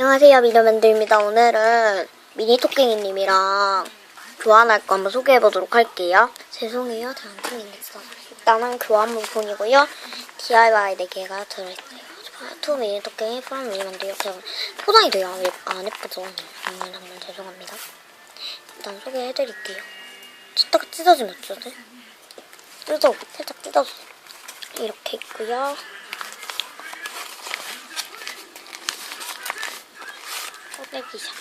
안녕하세요 미녀맨들입니다. 오늘은 미니 토끼님이랑 교환할 거 한번 소개해보도록 할게요. 죄송해요 저한테 있어. 일단은 교환 물품이고요. DIY 4개가 들어있어요. 투 미니 토끼 프롬 미니맨들 이렇게 포장이 돼요. 예- 안 예쁘죠? 정말 정말 죄송합니다. 일단 소개해드릴게요. 찢다가 찢어지면 어쩌지? 뜯어 살짝 뜯어서 이렇게 있고요. 소개기샷.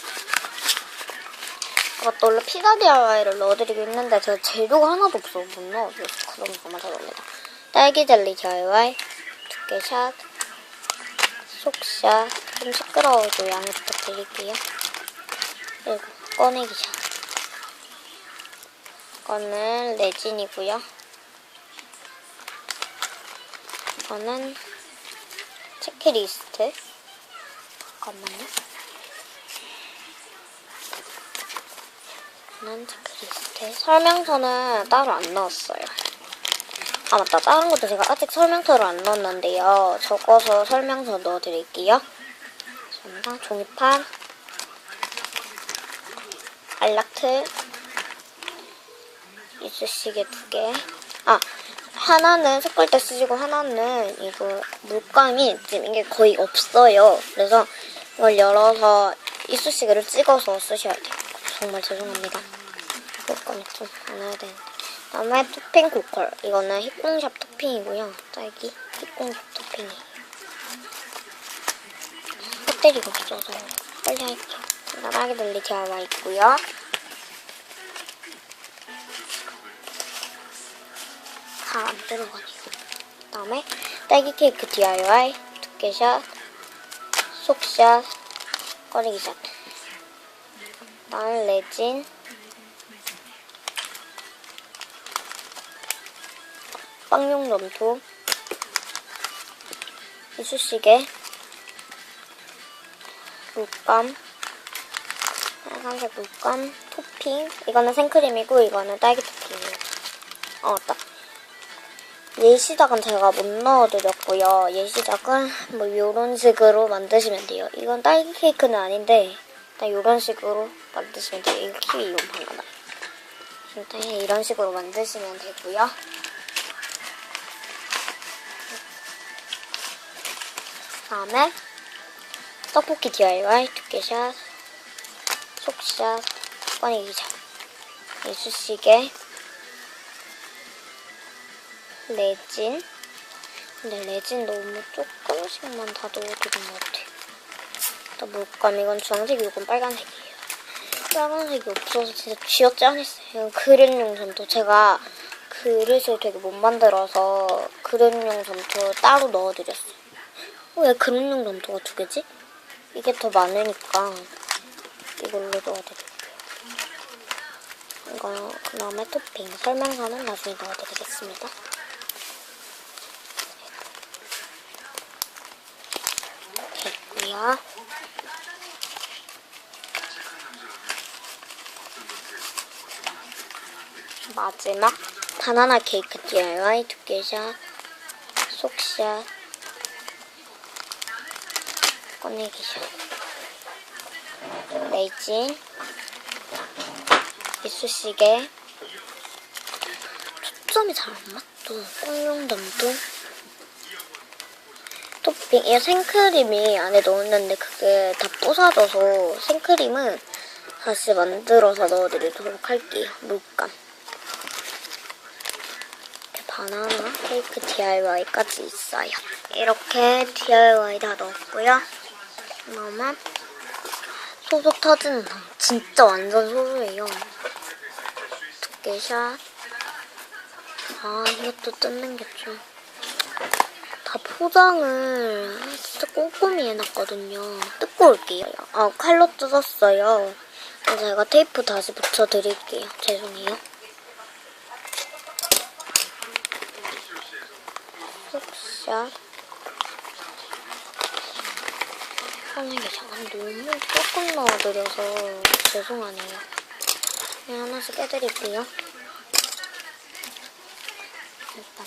아, 맞다, 원래 피자 DIY를 넣어드리고 있는데 제가 재료가 하나도 없어. 못 넣어줘서 그럼 정말 죄송합니다. 딸기 젤리 DIY, 두께샷, 속샷, 좀 시끄러워도 양해 부탁드릴게요. 그리고 꺼내기샷. 이거는 레진이고요. 이거는 체크리스트. 잠깐만요. 는 체크리스트. 설명서는 따로 안 넣었어요. 아 맞다. 다른 것도 제가 아직 설명서를 안 넣었는데요. 적어서 설명서 넣어드릴게요. 감사합니다. 종이판, 알락틀, 이쑤시개 두 개. 아 하나는 섞을 때 쓰시고 하나는 이거 물감이 지금 이게 거의 없어요. 그래서 이걸 열어서 이쑤시개를 찍어서 쓰셔야 돼요. 정말 죄송합니다. 물감이 좀 많아야 되는데. 다음에 토핑 고컬. 이거는 힙공샵 토핑이고요. 딸기 힙공샵 토핑이에요. 배터리가 없어서 빨리 할게요. 나라기 들리 DIY 있고요. 다안 들어가네요. 그다음에 딸기 케이크 DIY 두께샷, 속샷, 꺼내기샷. 그다음 레진, 빵용 점토, 이쑤시개, 물감, 빨간색 물감, 토핑. 이거는 생크림이고 이거는 딸기 토핑이에요. 어, 맞다. 예시작은 제가 못 넣어드렸고요. 예시작은 뭐 이런 식으로 만드시면 돼요. 이건 딸기 케이크는 아닌데 일단 이런 식으로 만드시면 돼요. 이거 키위 이용한 거나. 일단 이런 식으로 만드시면 되고요. 다음에 떡볶이 DIY 두께샷, 속샷, 꺼내기샷, 이쑤시개, 레진. 근데 레진 너무 조금씩만 다 넣어드린 것 같아요. 또 물감 이건 주황색, 이건 빨간색이에요. 빨간색이 없어서 진짜 쥐어짜냈어요. 그릇용 점토. 제가 그릇을 되게 못 만들어서 그릇용 점토 따로 넣어드렸어요. 어, 왜 그릇용 점토가 두 개지? 이게 더 많으니까 이걸로 넣어드릴게요. 이거 그 다음에 토핑 설명서는 나중에 넣어드리겠습니다. 됐고요. 마지막 바나나 케이크 DIY 두께샷, 속샷, 꺼내기샷, 레진, 이쑤시개, 초점이 잘 안 맞도, 꽁용점도, 토핑, 이 생크림이 안에 넣었는데 그게 다 부서져서 생크림은 다시 만들어서 넣어드리도록 할게요. 물감. 바나나 케이크 DIY까지 있어요. 이렇게 DIY 다 넣었고요. 그다음에 소속 터지는 당. 진짜 완전 소소해요. 두께샷. 아, 이것도 뜯는 게 좀. 다 포장을 진짜 꼼꼼히 해놨거든요. 뜯고 올게요. 아, 칼로 뜯었어요. 제가 테이프 다시 붙여드릴게요. 죄송해요. 쏙샷. 하늘이 잠깐 너무 조금 넣어드려서 죄송하네요. 그냥 하나씩 빼드릴게요. 일단.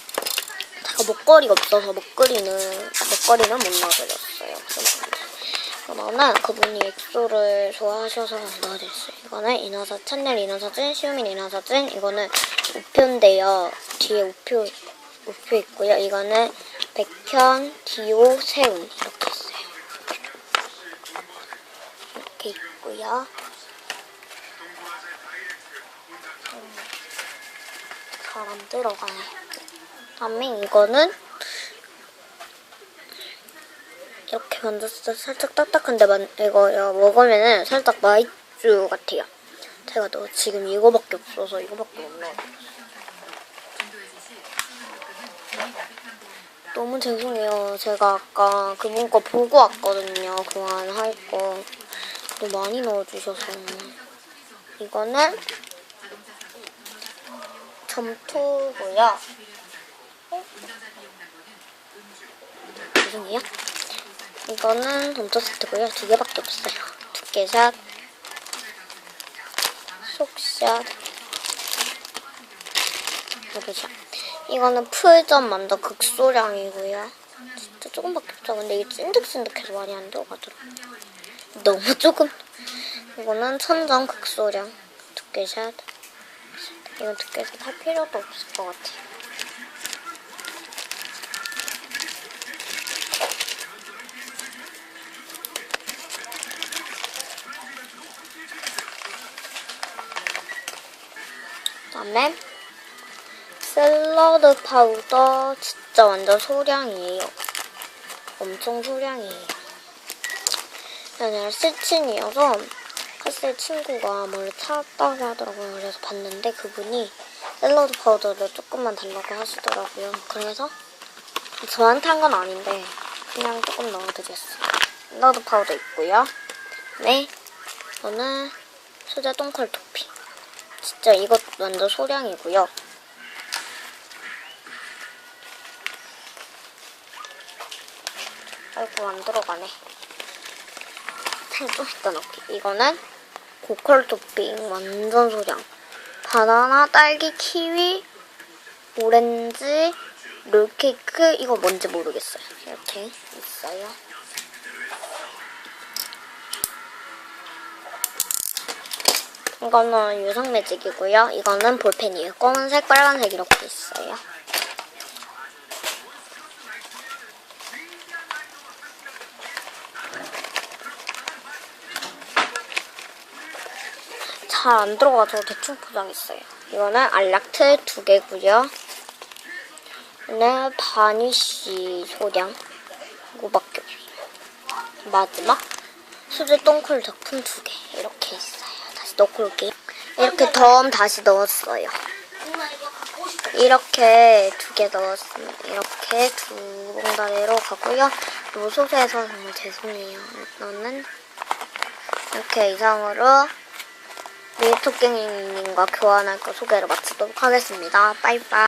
제가 목걸이가 없어서 목걸이는, 아, 목걸이는 못 넣어드렸어요. 그러면은 그분이 엑소를 좋아하셔서 넣어드렸어요. 이거는 인어사, 찬넬 인어사진, 시우민 인어사진, 이거는 우표인데요. 뒤에 우표, 우표 있고요. 이거는 백현, 디오, 세운 이렇게 있어요. 이렇게 있고요. 음, 잘안 들어가네. 다음에 이거는 이렇게 만졌을 때 살짝 딱딱한데 만, 이거 먹으면은 살짝 마이쮸 같아요. 제가 너 지금 이거밖에 없어서 이거밖에 못 넣어. 너무 죄송해요. 제가 아까 그분 거 보고 왔거든요. 교환할 거. 너무 많이 넣어주셔서. 이거는 점토고요. 어? 죄송해요. 이거는 던져 세트고요. 두 개밖에 없어요. 두께샷, 속샷, 여기샷. 이거는 풀점 만더 극소량이고요. 진짜 조금밖에 없죠. 근데 이게 찐득찐득해서 많이 안 들어가더라고요. 너무 조금. 이거는 천정 극소량, 두께샷. 이건 두께샷 할 필요도 없을 것 같아요. 그다음에 샐러드 파우더 진짜 완전 소량이에요. 엄청 소량이에요. 아니라 스친이어서 카스의 친구가 뭘 찾다고 하더라고요. 그래서 봤는데 그분이 샐러드 파우더를 조금만 달라고 하시더라고요. 그래서 저한테 한 건 아닌데 그냥 조금 넣어드렸어요. 샐러드 파우더 있고요. 네, 이거는 수제 똥컬 토핑. 진짜 이것 완전 소량이고요. 아이고 안 들어가네. 이따 넣을게. 이거는 고컬 토핑 완전 소량. 바나나, 딸기, 키위, 오렌지, 롤케이크 이거 뭔지 모르겠어요. 이렇게 있어요. 이거는 유성 매직이고요. 이거는 볼펜이에요. 검은색, 빨간색 이렇게 있어요. 잘 안 들어가서 대충 포장했어요. 이거는 알락틀 두 개고요. 이거는 바니쉬 소량 이거밖에 없어요. 마지막 수제 똥콜 적품 두 개 이렇게 있어요. 다시 넣고 올게요. 이렇게 덤 다시 넣었어요. 이렇게 두 개 넣었습니다. 이렇게 두 봉다리로 가고요. 노소세에서 정말 죄송해요. 이거는 이렇게 이상으로 미토깽이님과 교환할 거 소개를 마치도록 하겠습니다. 빠이빠이.